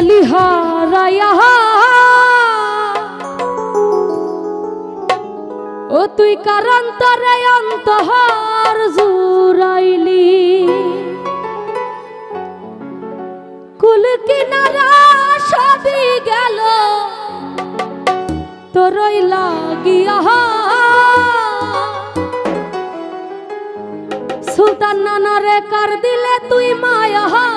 গেলি হারাইয়া ও তুই কারান্তরে অন্তহার জুরাইলি কুল কিনারা সবই গেল, তোরই লাগিয়া। সুলতান নানারে কার দিলে তুই মায়া?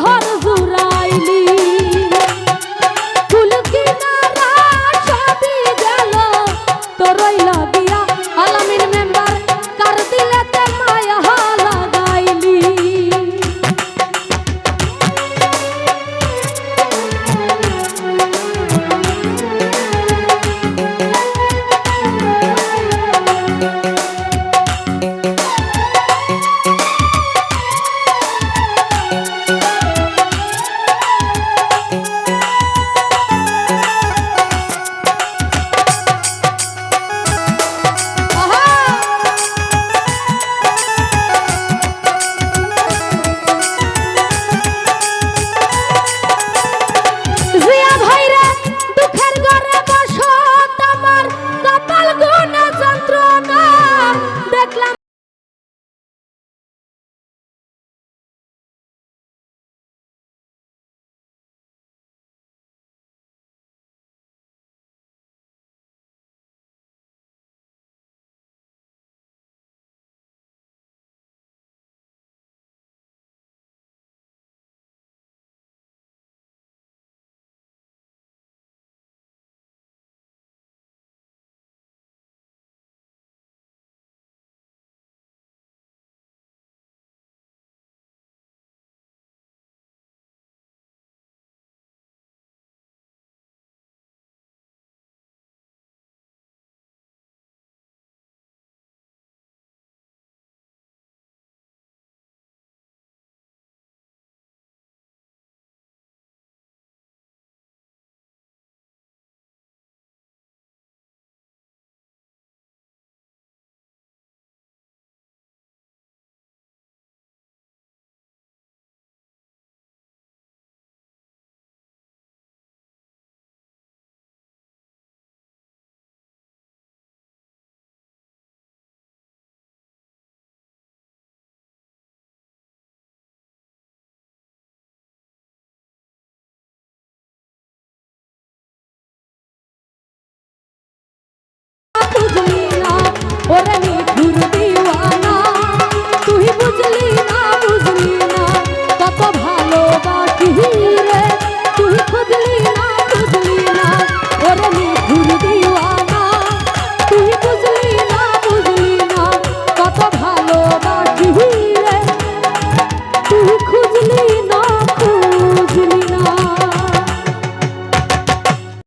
forró